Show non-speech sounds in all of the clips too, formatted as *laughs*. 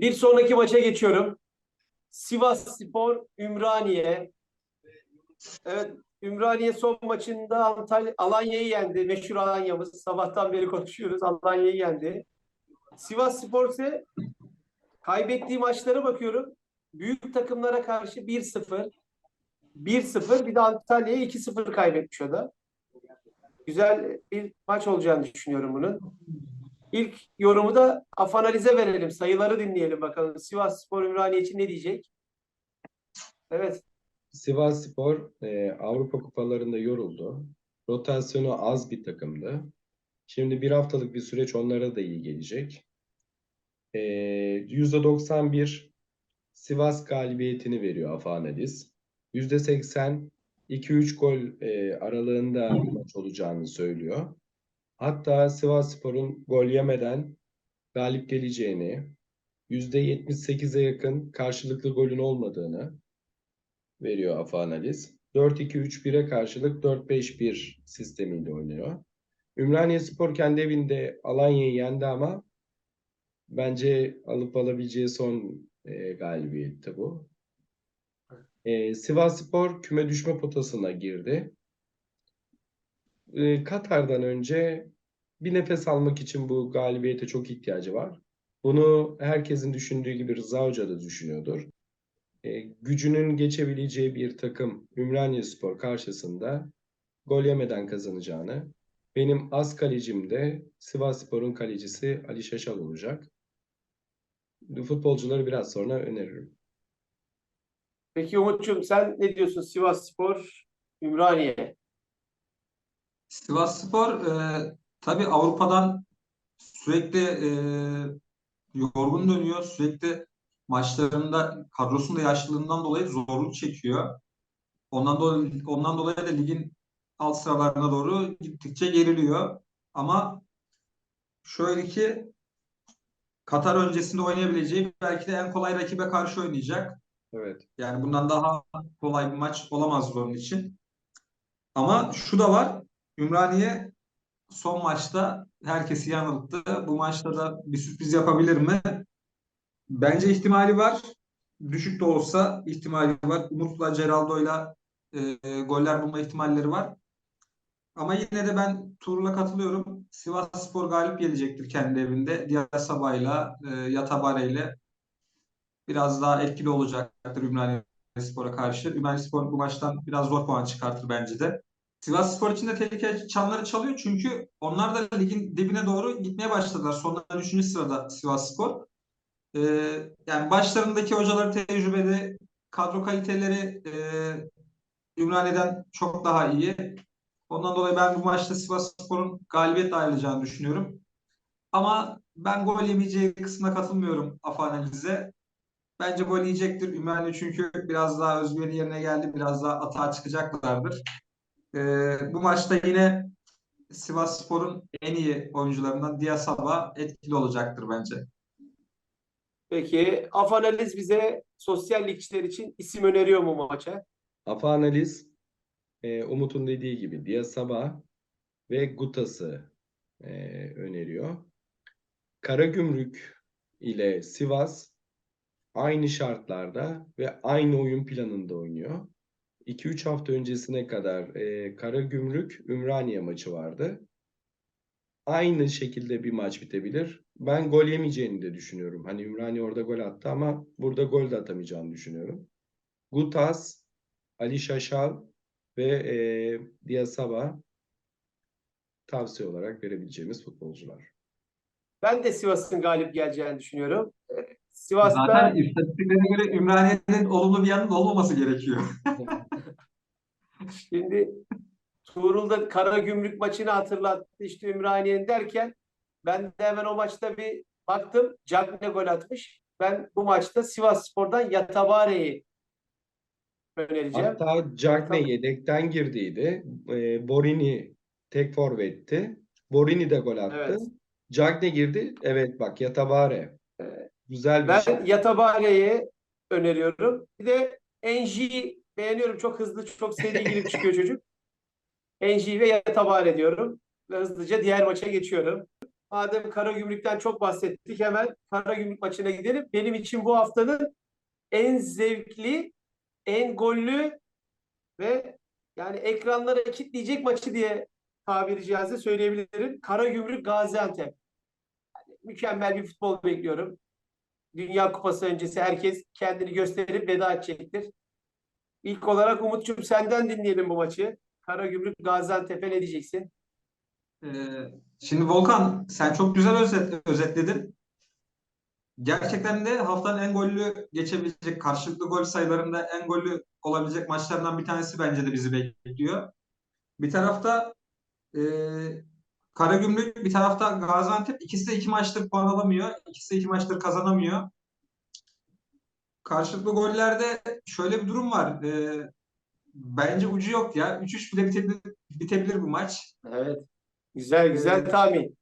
Bir sonraki maça geçiyorum. Sivas Spor, Ümraniye. Evet, Ümraniye son maçında Antalya, Alanya'yı yendi. Meşhur Alanya'mız. Sabahtan beri konuşuyoruz. Alanya'yı yendi. Sivas Spor ise kaybettiği maçlara bakıyorum. Büyük takımlara karşı 1-0. 1-0 bir de Antalya'ya 2-0 kaybetmiş o da. Güzel bir maç olacağını düşünüyorum bunun. İlk yorumu da Afanaliz'e verelim. Sayıları dinleyelim bakalım. Sivas Spor Ümraniye için ne diyecek? Evet. Sivas Spor e, Avrupa kupalarında yoruldu. Rotasyonu az bir takımdı. Şimdi bir haftalık bir süreç onlara da iyi gelecek. E, %91 Sivas galibiyetini veriyor Afa Analiz. %80 2-3 gol e, aralığında maç olacağını söylüyor. Hatta Sivas Spor'un gol yemeden galip geleceğini, %78'e yakın karşılıklı golün olmadığını veriyor AFA Analiz. 4-2-3-1'e karşılık 4-5-1 sistemiyle oynuyor. Ümraniye Spor kendi evinde Alanya'yı yendi ama bence alıp alabileceği son e, galibiyetti bu. E, Sivas Spor küme düşme potasına girdi. E, Katar'dan önce bir nefes almak için bu galibiyete çok ihtiyacı var. Bunu herkesin düşündüğü gibi Rıza Hoca da düşünüyordur. E, gücünün geçebileceği bir takım Ümraniye Spor karşısında gol yemeden kazanacağını, benim az kalecim de Sivas Spor'un kalecisi Ali Şaşal olacak. Futbolcuları biraz sonra öneririm. Peki Umut'cum sen ne diyorsun? Sivas Spor Ümraniye. Sivas Spor e, tabii Avrupa'dan sürekli e, yorgun dönüyor. Sürekli maçlarında kadrosunun da yaşlılığından dolayı zorluk çekiyor. Ondan dolayı, ondan dolayı da ligin alt sıralarına doğru gittikçe geriliyor. Ama şöyle ki Katar öncesinde oynayabileceği belki de en kolay rakibe karşı oynayacak. Evet. Yani bundan daha kolay bir maç olamaz onun için. Ama şu da var. Ümraniye son maçta herkesi yanılttı. Bu maçta da bir sürpriz yapabilir mi? Bence ihtimali var. Düşük de olsa ihtimali var. Umut'la Ceraldo'yla e, e, goller bulma ihtimalleri var. Ama yine de ben Tuğrul'a katılıyorum. Sivas Spor galip gelecektir kendi evinde. Diğer Sabah'yla, e, Yatabare'yle biraz daha etkili olacaktır Ümraniye Spor'a karşı. Ümraniye Spor bu maçtan biraz zor puan çıkartır bence de. Sivas Spor için de tehlike çanları çalıyor çünkü onlar da ligin dibine doğru gitmeye başladılar. Sondan 3. sırada Sivas Spor. Ee, yani başlarındaki hocaları tecrübeli, kadro kaliteleri e, Ümraniye'den çok daha iyi. Ondan dolayı ben bu maçta Sivas Spor'un galibiyet ayrılacağını düşünüyorum. Ama ben gol yemeyeceği kısmına katılmıyorum Afa analize. Bence gol yiyecektir Ümraniye çünkü biraz daha özgüveni yerine geldi. Biraz daha atağa çıkacaklardır. Ee, bu maçta yine Sivas Spor'un en iyi oyuncularından Diasaba etkili olacaktır bence. Peki Afanaliz bize sosyal ligçiler için isim öneriyor mu maça? AFA Analiz e, Umut'un dediği gibi Diasaba ve Gutas'ı e, öneriyor. Karagümrük ile Sivas aynı şartlarda ve aynı oyun planında oynuyor. 2-3 hafta öncesine kadar e, Karagümrük Ümraniye maçı vardı. Aynı şekilde bir maç bitebilir. Ben gol yemeyeceğini de düşünüyorum. Hani Ümraniye orada gol attı ama burada gol de atamayacağını düşünüyorum. Gutas, Ali Şaşal ve e, Diasaba tavsiye olarak verebileceğimiz futbolcular. Ben de Sivas'ın galip geleceğini düşünüyorum. Sivas'ta Zaten istatistiklere göre Ümraniye'nin olumlu bir yanının olmaması gerekiyor. *laughs* Şimdi Tuğrul da Karagümrük maçını hatırlattı işte Ümraniye'nin derken ben de hemen o maçta bir baktım. Cagne gol atmış. Ben bu maçta Sivas Spor'dan Yatabare'yi önereceğim. Hatta Cagne yedekten girdiydi. E, Borini tek forvetti. Borini de gol attı. Evet. Cagne girdi. Evet bak Yatabare. Evet. Güzel bir Ben şey. Yatabare'yi öneriyorum. Bir de Enji'yi beğeniyorum. Çok hızlı, çok seri girip çıkıyor çocuk. Enji ve Yatabare diyorum. Ve hızlıca diğer maça geçiyorum. Madem Karagümrük'ten çok bahsettik hemen Karagümrük maçına gidelim. Benim için bu haftanın en zevkli, en gollü ve yani ekranlara kilitleyecek maçı diye tabiri caizse söyleyebilirim. Karagümrük Gaziantep. Yani mükemmel bir futbol bekliyorum. Dünya Kupası öncesi herkes kendini gösterip veda edecektir. İlk olarak Umut'cum senden dinleyelim bu maçı. Karagümrük Gaziantep'e ne diyeceksin? Ee, şimdi Volkan sen çok güzel özet, özetledin. Gerçekten de haftanın en gollü geçebilecek, karşılıklı gol sayılarında en gollü olabilecek maçlardan bir tanesi bence de bizi bekliyor. Bir tarafta e, Karagümrük, bir tarafta Gaziantep. İkisi de iki maçtır puan alamıyor. İkisi de iki maçtır kazanamıyor. Karşılıklı gollerde şöyle bir durum var. E, bence ucu yok ya. 3-3 bile bitebilir, bitebilir bu maç. Evet. Güzel güzel Evet. tahmin.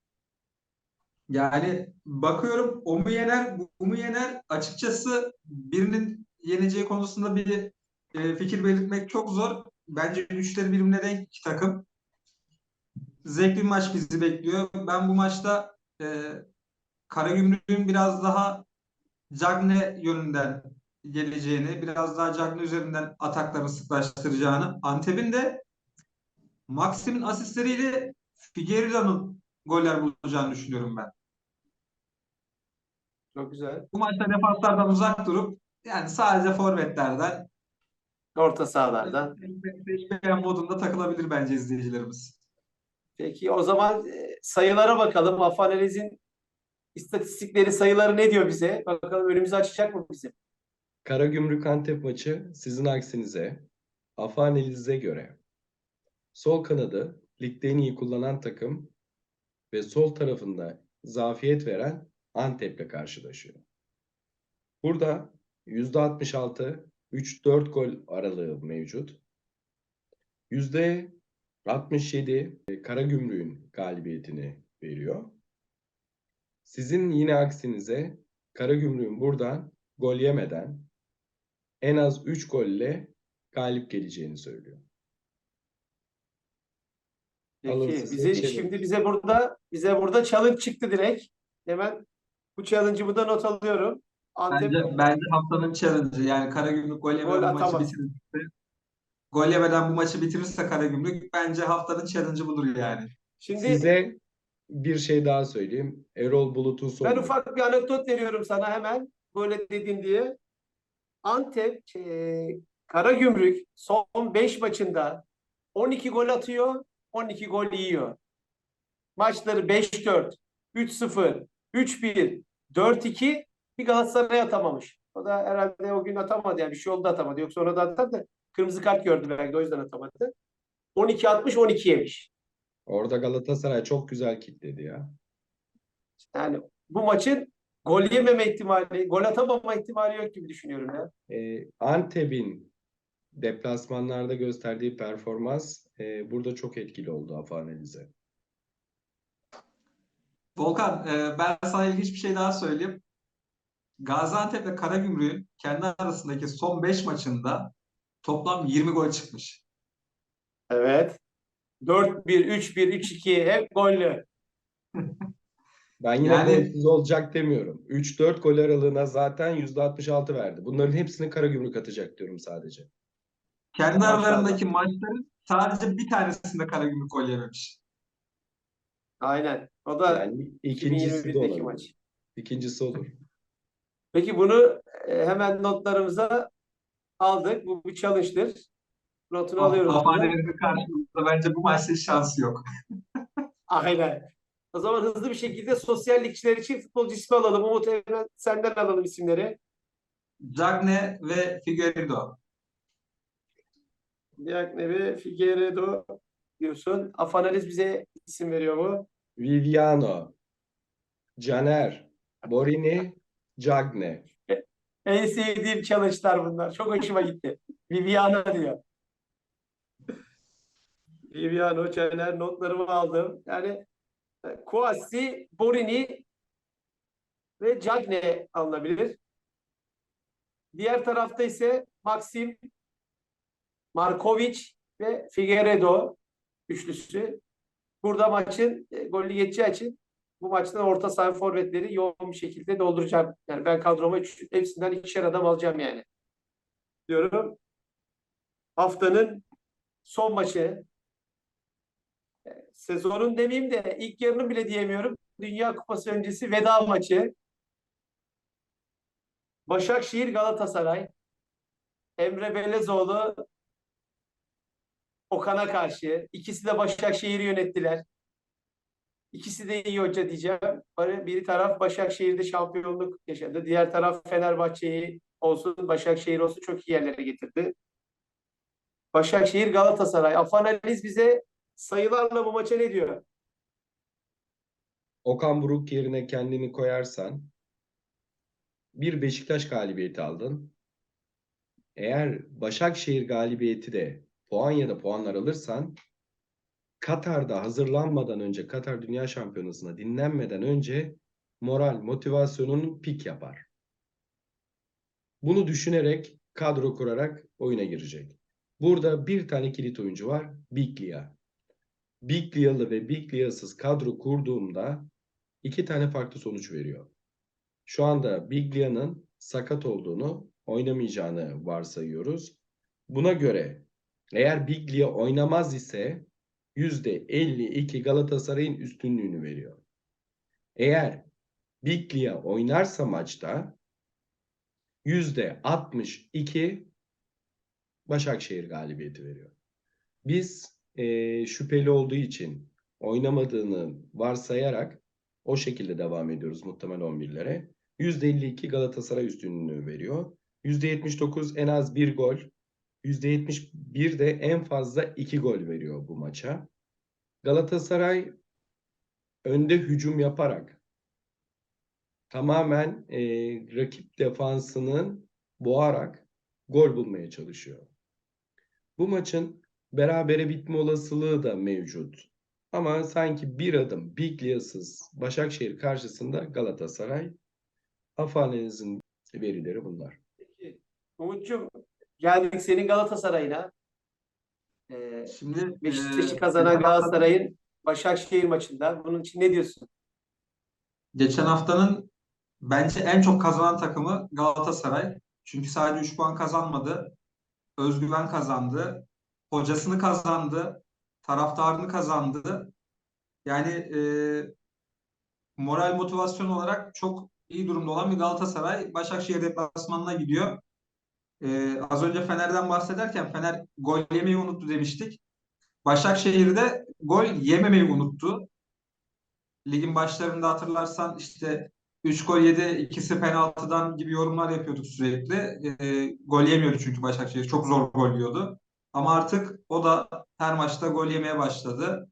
Yani bakıyorum o mu yener, bu mu yener? Açıkçası birinin yeneceği konusunda bir e, fikir belirtmek çok zor. Bence güçleri birbirine denk iki takım. Zevkli bir maç bizi bekliyor. Ben bu maçta e, Karagümrük'ün biraz daha Cagne yönünden geleceğini, biraz daha Cagne üzerinden ataklarını sıklaştıracağını, Antep'in de Maxim'in asistleriyle Figueiredo'nun goller bulacağını düşünüyorum ben. Çok güzel. Bu maçta defanslardan uzak durup yani sadece forvetlerden Orta sahalardan. beşleyen modunda takılabilir bence izleyicilerimiz. Peki o zaman e, sayılara bakalım. Afanaliz'in istatistikleri, sayıları ne diyor bize? Bakalım önümüzü açacak mı bize? Karagümrük Antep maçı sizin aksinize, Afaneliz'e göre sol kanadı ligde en iyi kullanan takım ve sol tarafında zafiyet veren Antep'le karşılaşıyor. Burada %66 3-4 gol aralığı mevcut. %67 e, Karagümrük'ün galibiyetini veriyor. Sizin yine aksinize Karagümrük'ün buradan gol yemeden en az 3 golle galip geleceğini söylüyor. Peki bize challenge. şimdi bize burada bize burada challenge çıktı direkt. Hemen bu challenge'ı burada not alıyorum. Antep Bence, bence haftanın challenge'ı yani Karagümrük gol yemeden bu maçı atamaz. bitirirse gol yemeden bu maçı bitirirse Karagümrük bence haftanın challenge'ı budur yani. şimdi Size bir şey daha söyleyeyim. Erol Bulut'un ben sonu. ufak bir anekdot veriyorum sana hemen. Böyle dedim diye. Antep şey, Karagümrük son 5 maçında 12 gol atıyor, 12 gol yiyor. Maçları 5-4, 3-0, 3-1, 4-2 bir Galatasaray atamamış. O da herhalde o gün atamadı yani bir şey oldu atamadı. Yoksa ona da atar kırmızı kart gördü belki de o yüzden atamadı. 12 atmış 12 yemiş. Orada Galatasaray çok güzel kitledi ya. Yani bu maçın gol yememe ihtimali, gol atamama ihtimali yok gibi düşünüyorum ya. Ee, Antep'in deplasmanlarda gösterdiği performans e, burada çok etkili oldu Afaneliz'e. Volkan, e, ben sana ilginç bir şey daha söyleyeyim. Gaziantep ve Karagümrük'ün kendi arasındaki son 5 maçında toplam 20 gol çıkmış. Evet. 4-1, 3-1, 3-2 hep gollü. Ben yine Yani- golsüz olacak demiyorum. 3-4 gol aralığına zaten %66 verdi. Bunların hepsini Karagümrük atacak diyorum sadece. Kendi Maşallah. aralarındaki maçların sadece bir tanesinde Karagümrük gol yememiş. Aynen. O da Yani ikincisi de 2021'deki olabilir. maç. İkincisi olur. Peki bunu e, hemen notlarımıza aldık. Bu bir challenge'dır. Notunu alıyoruz. burada. Karşılığında bence bu maçta şansı yok. *laughs* Aynen. O zaman hızlı bir şekilde sosyal ligçiler için futbolcu ismi alalım. Umut hemen senden alalım isimleri. Cagne ve Figueiredo. Diaknevi, Figueiredo diyorsun. Afanaliz bize isim veriyor mu? Viviano, Caner, Borini, Cagne. En sevdiğim challenge'lar bunlar. Çok hoşuma gitti. Viviano diyor. Viviano, Caner notlarımı aldım. Yani e, Kouassi, Borini ve Cagne alınabilir. Diğer tarafta ise Maxim, Markovic ve Figueiredo üçlüsü. Burada maçın e, golü geçeceği için bu maçta orta saha forvetleri yoğun bir şekilde dolduracağım. Yani ben kadroma üç- hepsinden ikişer adam alacağım yani. Diyorum. Haftanın son maçı. Sezonun demeyeyim de ilk yarını bile diyemiyorum. Dünya Kupası öncesi veda maçı. Başakşehir Galatasaray. Emre Belezoğlu Okan'a karşı. İkisi de Başakşehir'i yönettiler. İkisi de iyi hoca diyeceğim. Bir taraf Başakşehir'de şampiyonluk yaşadı. Diğer taraf Fenerbahçe'yi olsun, Başakşehir olsun çok iyi yerlere getirdi. Başakşehir Galatasaray. Afanaliz bize sayılarla bu maça ne diyor? Okan Buruk yerine kendini koyarsan bir Beşiktaş galibiyeti aldın. Eğer Başakşehir galibiyeti de puan ya da puanlar alırsan Katar'da hazırlanmadan önce Katar Dünya Şampiyonası'na dinlenmeden önce moral, motivasyonun pik yapar. Bunu düşünerek kadro kurarak oyuna girecek. Burada bir tane kilit oyuncu var. Biglia. Biglialı ve Biglia'sız kadro kurduğumda iki tane farklı sonuç veriyor. Şu anda Biglia'nın sakat olduğunu, oynamayacağını varsayıyoruz. Buna göre eğer Biglia oynamaz ise %52 Galatasaray'ın üstünlüğünü veriyor. Eğer Biglia oynarsa maçta %62 Başakşehir galibiyeti veriyor. Biz eee, şüpheli olduğu için oynamadığını varsayarak o şekilde devam ediyoruz muhtemel 11'lere. %52 Galatasaray üstünlüğünü veriyor. %79 en az bir gol. %71 de en fazla 2 gol veriyor bu maça. Galatasaray önde hücum yaparak tamamen eee, rakip defansının boğarak gol bulmaya çalışıyor. Bu maçın berabere bitme olasılığı da mevcut. Ama sanki bir adım Biglia'sız Başakşehir karşısında Galatasaray. Afaneniz'in verileri bunlar. Peki, Umut'cum geldik senin Galatasaray'ına. Ee, Şimdi Beşiktaş'ı e, kazanan Galatasaray'ın Başakşehir maçında. Bunun için ne diyorsun? Geçen haftanın bence en çok kazanan takımı Galatasaray. Çünkü sadece 3 puan kazanmadı. Özgüven kazandı. Hocasını kazandı. Taraftarını kazandı. Yani e, moral motivasyon olarak çok iyi durumda olan bir Galatasaray Başakşehir deplasmanına gidiyor. E, az önce Fener'den bahsederken Fener gol yemeyi unuttu demiştik. Başakşehir'de gol yememeyi unuttu. Ligin başlarında hatırlarsan işte 3 gol yedi, ikisi penaltıdan gibi yorumlar yapıyorduk sürekli. E, gol yemiyordu çünkü Başakşehir. Çok zor gol yiyordu. Ama artık o da her maçta gol yemeye başladı.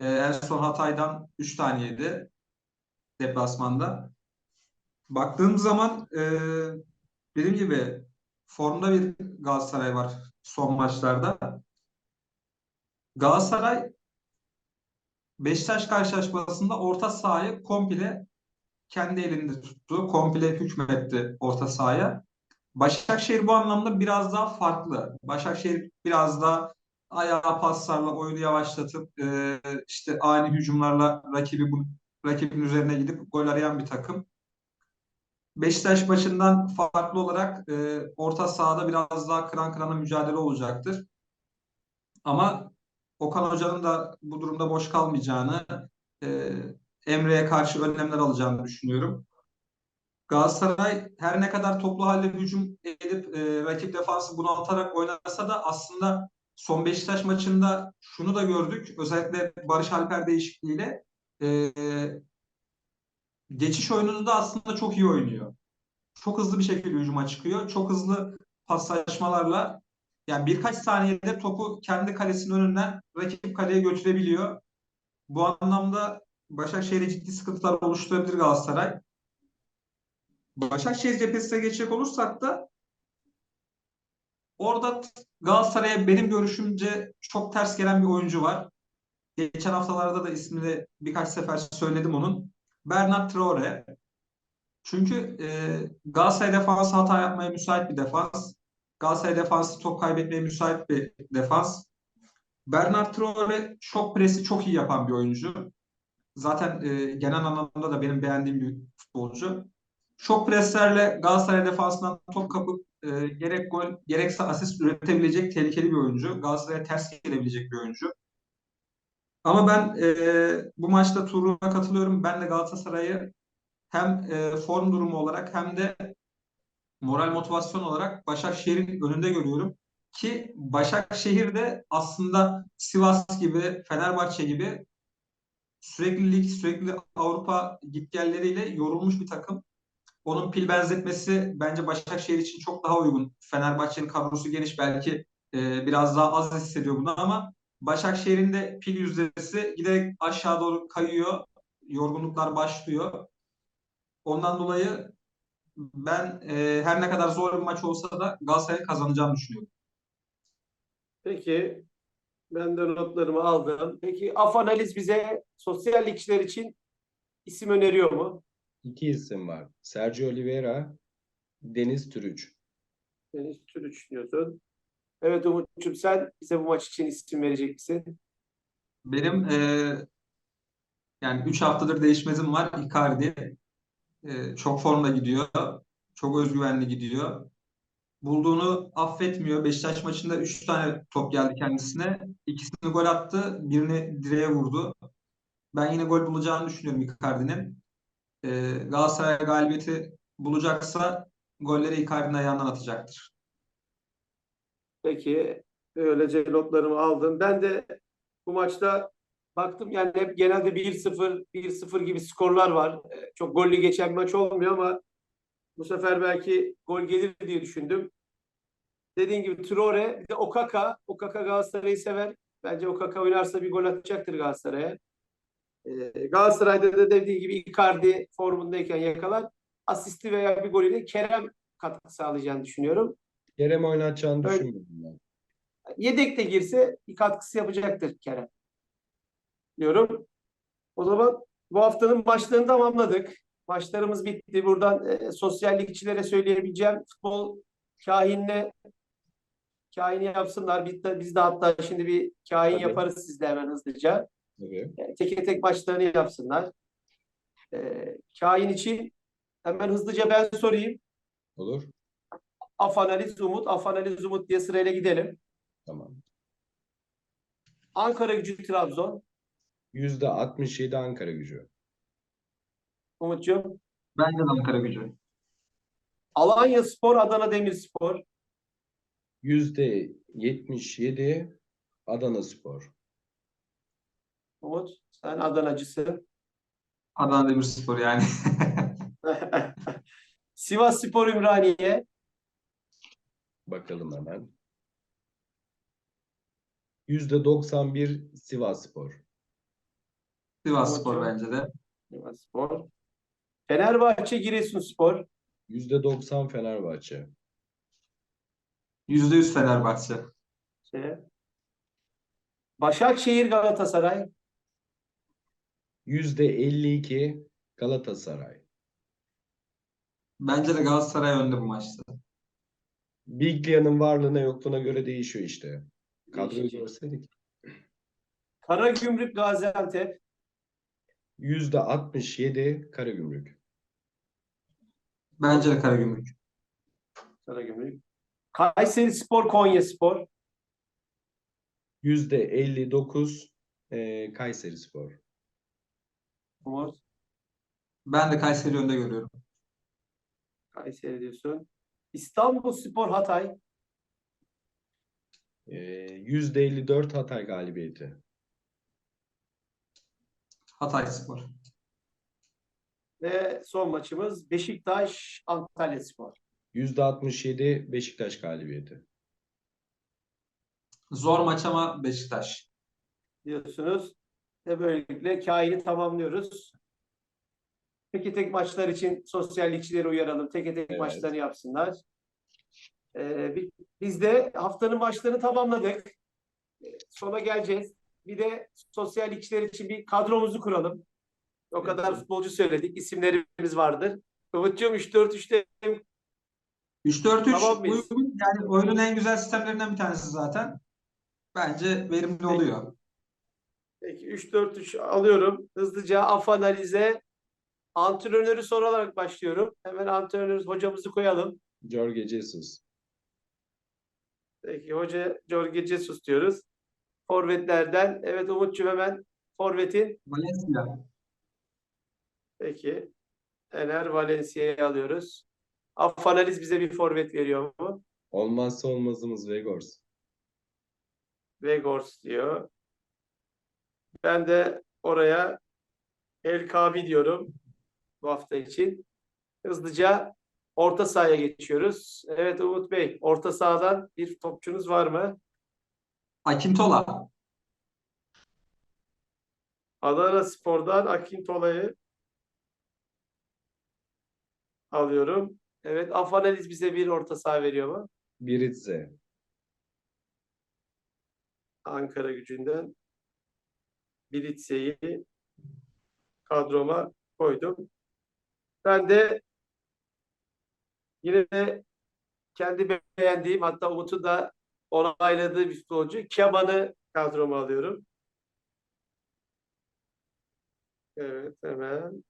E, en son Hatay'dan 3 tane yedi deplasmanda. Baktığım zaman e, dediğim gibi formda bir Galatasaray var son maçlarda. Galatasaray Beşiktaş karşılaşmasında orta sahayı komple kendi elinde tuttu. Komple hükmetti orta sahaya. Başakşehir bu anlamda biraz daha farklı. Başakşehir biraz daha ayağa paslarla oyunu yavaşlatıp e, işte ani hücumlarla rakibi bu, rakibin üzerine gidip gol arayan bir takım. Beşiktaş maçından farklı olarak e, orta sahada biraz daha kıran kırana mücadele olacaktır. Ama Okan Hoca'nın da bu durumda boş kalmayacağını, e, Emre'ye karşı önlemler alacağını düşünüyorum. Galatasaray her ne kadar toplu halde hücum edip e, rakip defansı bunaltarak oynasa da aslında son Beşiktaş maçında şunu da gördük. Özellikle Barış Alper değişikliğiyle e, geçiş oyununu da aslında çok iyi oynuyor. Çok hızlı bir şekilde hücuma çıkıyor. Çok hızlı paslaşmalarla yani birkaç saniyede topu kendi kalesinin önünden rakip kaleye götürebiliyor. Bu anlamda Başakşehir'e ciddi sıkıntılar oluşturabilir Galatasaray. Başakşehir cephesine geçecek olursak da orada Galatasaray'a benim görüşümce çok ters gelen bir oyuncu var. Geçen haftalarda da ismini birkaç sefer söyledim onun. Bernard Traore. Çünkü e, Galatasaray defansı hata yapmaya müsait bir defans. Galatasaray defansı top kaybetmeye müsait bir defans. Bernard Traore şok presi çok iyi yapan bir oyuncu. Zaten e, genel anlamda da benim beğendiğim bir futbolcu. Çok preslerle Galatasaray defansından top kapıp e, gerek gol gerekse asist üretebilecek tehlikeli bir oyuncu. Galatasaray'a ters gelebilecek bir oyuncu. Ama ben e, bu maçta Tuğrul'a katılıyorum. Ben de Galatasaray'ı hem e, form durumu olarak hem de moral motivasyon olarak Başakşehir'in önünde görüyorum. Ki Başakşehir de aslında Sivas gibi, Fenerbahçe gibi sürekli lig, sürekli Avrupa gitgelleriyle yorulmuş bir takım. Onun pil benzetmesi bence Başakşehir için çok daha uygun. Fenerbahçe'nin kadrosu geniş belki e, biraz daha az hissediyor bunu ama Başakşehir'in de pil yüzdesi giderek aşağı doğru kayıyor. Yorgunluklar başlıyor. Ondan dolayı ben e, her ne kadar zor bir maç olsa da Galatasaray'ın kazanacağını düşünüyorum. Peki ben de notlarımı aldım. Peki Af Analiz bize sosyal ligçiler için isim öneriyor mu? İki isim var. Sergio Oliveira, Deniz Türüç. Deniz Türüç diyorsun. Evet Umut'cum sen bize bu maç için isim verecek misin? Benim e, yani 3 haftadır değişmezim var. Icardi. E, çok formda gidiyor. Çok özgüvenli gidiyor. Bulduğunu affetmiyor. Beşiktaş maçında 3 tane top geldi kendisine. İkisini gol attı. Birini direğe vurdu. Ben yine gol bulacağını düşünüyorum Icardi'nin. E, Galatasaray galibiyeti bulacaksa golleri Icardi'nin ayağından atacaktır. Peki böylece notlarımı aldım. Ben de bu maçta baktım yani hep genelde 1-0, 1-0 gibi skorlar var. Ee, Çok gollü geçen maç olmuyor ama bu sefer belki gol gelir diye düşündüm. Dediğim gibi Traore, bir de Okaka. Okaka Galatasaray'ı sever. Bence Okaka oynarsa bir gol atacaktır Galatasaray'a. Ee, Galatasaray'da da dediği gibi Icardi formundayken yakalar. Asisti veya bir golüyle Kerem katkı sağlayacağını düşünüyorum. Kerem oynatacağını Evet. düşünmüyorum ben. Yedek de girse bir katkısı yapacaktır Kerem. Diyorum. O zaman bu haftanın maçlarını tamamladık. Maçlarımız bitti. Buradan e, sosyal ligçilere söyleyebileceğim futbol kahinle kahini yapsınlar. Biz de, biz de hatta şimdi bir kahin Tabii. yaparız sizle hemen hızlıca. Tabii. Yani tek tek maçlarını yapsınlar. E, kahin için hemen hızlıca ben sorayım. Olur. Af analiz Umut, af analiz Umut diye sırayla gidelim. Tamam. Ankara gücü Trabzon. Yüzde 67 Ankara gücü. Umut'cuğum. Bence de Ankara gücü. Alanya Spor, Adana Demirspor. Yüzde 77 Adana Spor. Umut, sen Adanacısın. Adana Demirspor yani. *laughs* Sivas Spor, Ümraniye. Bakalım hemen. Yüzde 91 Sivas Spor. Sivas Spor bence de. Sivas Spor. Fenerbahçe, Giresunspor. Yüzde 90 Fenerbahçe. %100 Fenerbahçe. Şey. Başakşehir, Galatasaray. Yüzde 52 Galatasaray. Bence de Galatasaray önde bu maçta. Biglia'nın varlığına yokluğuna göre değişiyor işte. Kadroyu görseydik. Karagümrük, Gaziantep. Yüzde 67 Karagümrük. Bence de Karagümrük. Karagümrük. Kayseri Spor, Konya Spor. Yüzde 59 e, Kayseri Spor. Umut, Ben de Kayseri önde görüyorum. Kayseri diyorsun. İstanbul Spor, Hatay. E, Yüzde 54 Hatay galibiyeti. Hatay Spor. Ve son maçımız Beşiktaş, Antalya Spor. Yüzde 67 Beşiktaş galibiyeti. Zor maç ama Beşiktaş. diyorsunuz. Ve böylelikle kaini tamamlıyoruz. Tek tek maçlar için sosyallikçileri uyaralım. Tek tek Evet. maçlarını yapsınlar. Ee, bi- biz de haftanın maçlarını tamamladık. Ee, Sona geleceğiz. Bir de sosyallikçiler için bir kadromuzu kuralım. O kadar futbolcu söyledik. İsimlerimiz vardır. Umut'cuğum 3-4-3'te 3-4-3 Tamam uygun. Yani oyunun en güzel sistemlerinden bir tanesi zaten. Bence verimli oluyor. Peki 3-4-3 alıyorum. Hızlıca af analize antrenörü sorarak başlıyorum. Hemen antrenörümüz hocamızı koyalım. Jorge Jesus. Peki hoca Jorge Jesus diyoruz. Forvetlerden. Evet Umut'cum hemen forvetin. Valencia. Peki. Ener Valencia'yı alıyoruz. Af analiz bize bir forvet veriyor mu? Olmazsa olmazımız Vegors. Vegors diyor. Ben de oraya El Kabi diyorum bu hafta için. Hızlıca orta sahaya geçiyoruz. Evet Umut Bey, orta sahadan bir topçunuz var mı? Akintola. Adana Spor'dan Akintola'yı alıyorum. Evet, Afanaliz bize bir orta saha veriyor mu? Biritze. Ankara gücünden Biritse'yi kadroma koydum. Ben de yine de kendi beğendiğim hatta Umut'un da onayladığı bir futbolcu Keman'ı kadroma alıyorum. Evet hemen.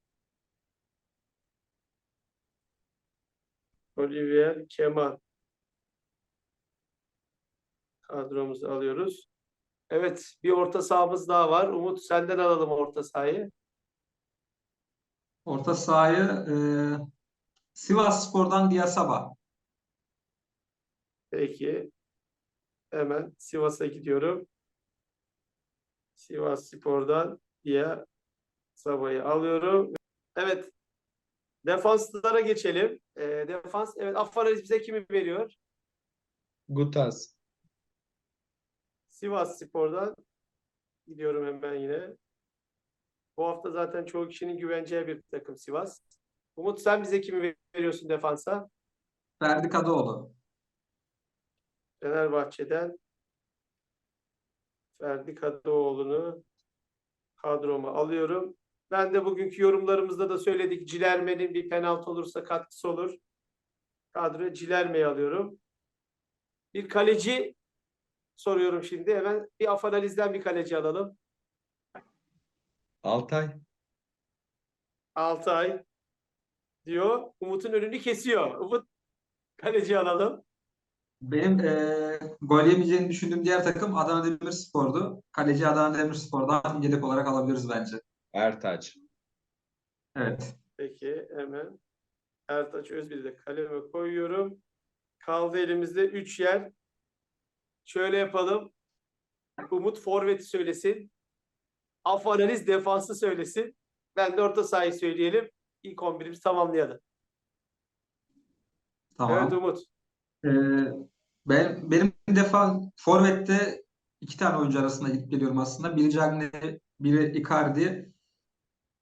Olivier Keman kadromuzu alıyoruz. Evet, bir orta sahamız daha var. Umut senden alalım orta sahayı. Orta sahayı e, Sivas Spor'dan Diasaba. Peki. Hemen Sivas'a gidiyorum. Sivas Spor'dan diye Sabah'ı alıyorum. Evet. Defanslara geçelim. Ee, defans, evet Afariz bize kimi veriyor? Gutas. Sivas Spor'dan gidiyorum hemen yine. Bu hafta zaten çoğu kişinin güveneceği bir takım Sivas. Umut sen bize kimi veriyorsun defansa? Ferdi Kadıoğlu. Fenerbahçe'den Ferdi Kadıoğlu'nu kadroma alıyorum. Ben de bugünkü yorumlarımızda da söyledik. Cilerme'nin bir penaltı olursa katkısı olur. Kadroya Cilerme'yi alıyorum. Bir kaleci soruyorum şimdi. Hemen bir afanalizden bir kaleci alalım. Altay. Altay diyor. Umut'un önünü kesiyor. Umut kaleci alalım. Benim e, gol yemeyeceğini düşündüğüm diğer takım Adana Demirspor'du. Kaleci Adana Demirspor'dan yedek olarak alabiliriz bence. Ertaç. Evet. Peki hemen Ertaç Özbil'i de kaleme koyuyorum. Kaldı elimizde 3 yer. Şöyle yapalım. Umut forveti söylesin. Afanaliz defansı söylesin. Ben de orta sahayı söyleyelim. İlk 11'imizi tamamlayalım. Tamam. Evet Umut. Ee, ben, benim defa Forvet'te iki tane oyuncu arasında gidip geliyorum aslında. Biri Cagney, biri Icardi.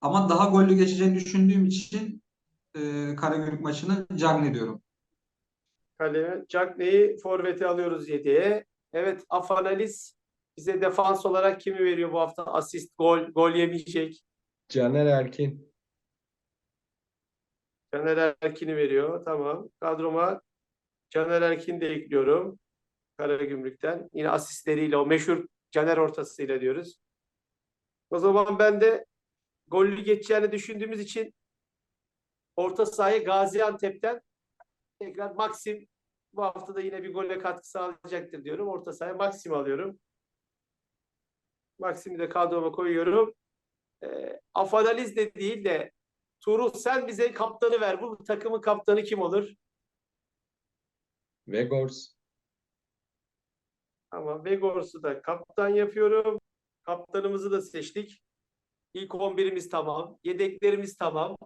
Ama daha gollü geçeceğini düşündüğüm için e, Karagümrük maçını Cagney diyorum. Kaleme. Cagney'i forveti alıyoruz 7'ye. Evet Afanaliz bize defans olarak kimi veriyor bu hafta? Asist, gol, gol yemeyecek. Caner Erkin. Caner Erkin'i veriyor. Tamam. Kadroma Caner Erkin'i de ekliyorum. Karagümrük'ten. Yine asistleriyle o meşhur Caner ortasıyla diyoruz. O zaman ben de gollü geçeceğini düşündüğümüz için orta sahaya Gaziantep'ten tekrar Maxim bu hafta da yine bir golle katkı sağlayacaktır diyorum. Orta sahaya Maxim alıyorum. Maxim'i de kadroma koyuyorum. E, Afanaliz de değil de Tuğrul sen bize kaptanı ver. Bu takımın kaptanı kim olur? Vegors. Ama Vegors'u da kaptan yapıyorum. Kaptanımızı da seçtik. İlk 11'imiz tamam. Yedeklerimiz tamam.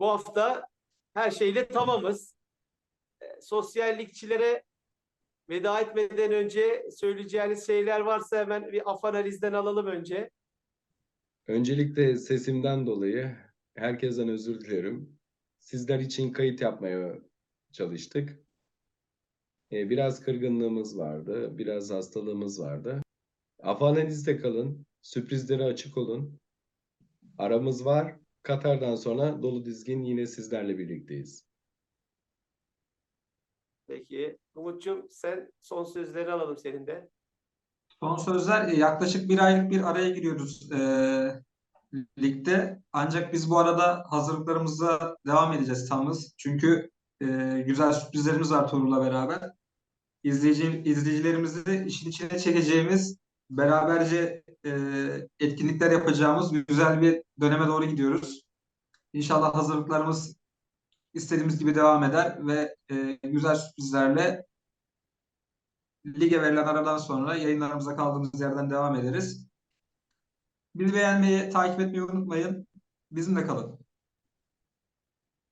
Bu hafta her şeyle tamamız. Sosyallikçilere veda etmeden önce söyleyeceğiniz şeyler varsa hemen bir af analizden alalım önce. Öncelikle sesimden dolayı herkesten özür dilerim. Sizler için kayıt yapmaya çalıştık. Ee, Biraz kırgınlığımız vardı, biraz hastalığımız vardı. Afanalizde kalın, sürprizlere açık olun. Aramız var. Katar'dan sonra dolu dizgin yine sizlerle birlikteyiz. Peki. Umut'cum sen son sözleri alalım senin de. Son sözler e, yaklaşık bir aylık bir araya giriyoruz e, ligde. Ancak biz bu arada hazırlıklarımıza devam edeceğiz tamız. Çünkü e, güzel sürprizlerimiz var Tuğrul'la beraber. İzleyici, izleyicilerimizi işin içine çekeceğimiz, beraberce e, etkinlikler yapacağımız güzel bir döneme doğru gidiyoruz. İnşallah hazırlıklarımız istediğimiz gibi devam eder ve e, güzel sürprizlerle lige verilen aradan sonra yayınlarımıza kaldığımız yerden devam ederiz. Bizi beğenmeyi, takip etmeyi unutmayın. Bizimle kalın.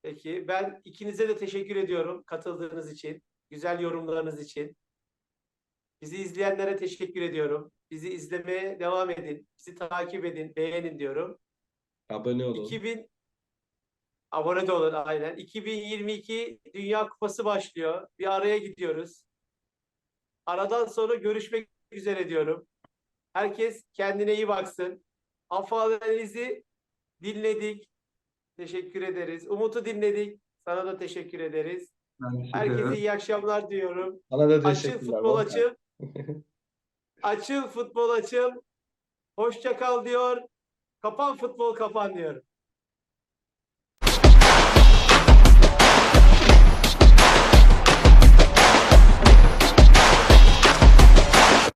Peki ben ikinize de teşekkür ediyorum katıldığınız için, güzel yorumlarınız için. Bizi izleyenlere teşekkür ediyorum. Bizi izlemeye devam edin, bizi takip edin, beğenin diyorum. Abone olun. 2000 abone de olun aynen. 2022 Dünya Kupası başlıyor. Bir araya gidiyoruz. Aradan sonra görüşmek üzere diyorum. Herkes kendine iyi baksın. Afalarınızı dinledik. Teşekkür ederiz. Umut'u dinledik. Sana da teşekkür ederiz. Teşekkür Herkese iyi akşamlar diyorum. Sana da Açıl teşekkürler. futbol Volkan. açıl. *laughs* Açıl futbol açıl. Hoşça kal diyor. Kapan futbol kapan diyor.